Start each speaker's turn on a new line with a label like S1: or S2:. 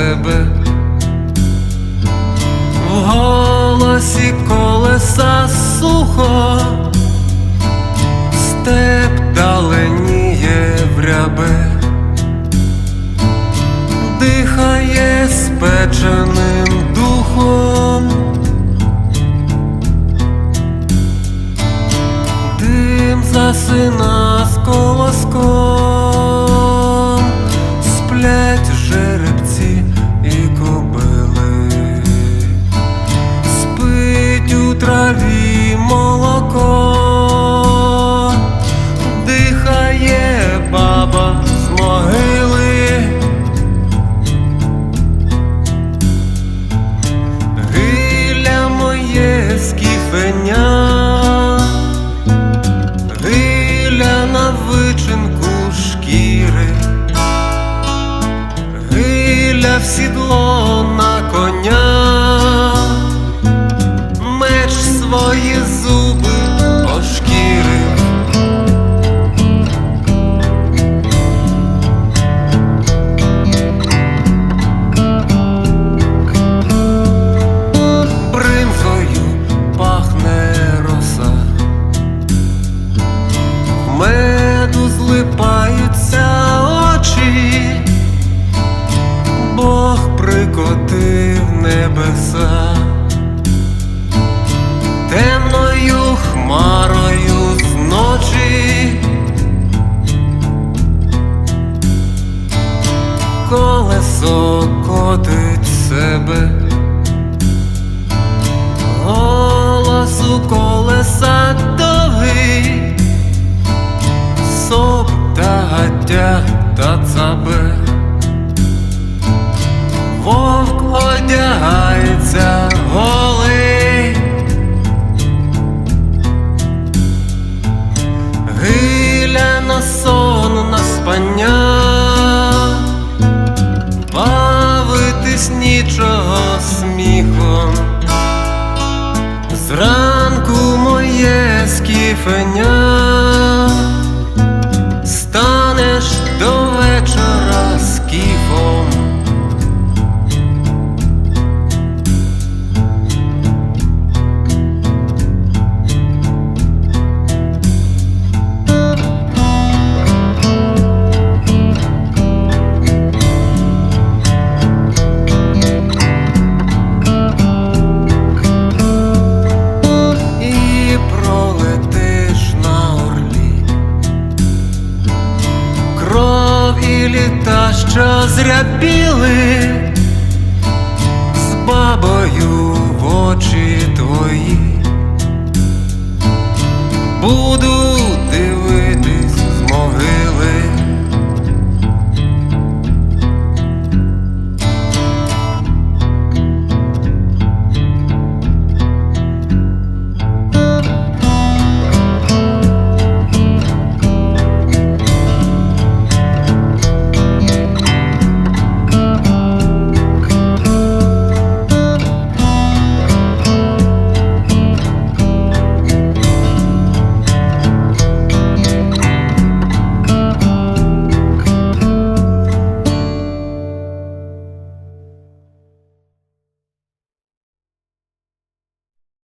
S1: тебе, в голосі колеса сухо, степ даленіє в рябе, дихає спеченим духом, дим засина з колоском. колесо котить себе, голос у колеса довгий, соп та гаття та цабе. леснічого сміхом, зранку моє скіфеня. літа, що зрябіли з бабою в очі твої буду.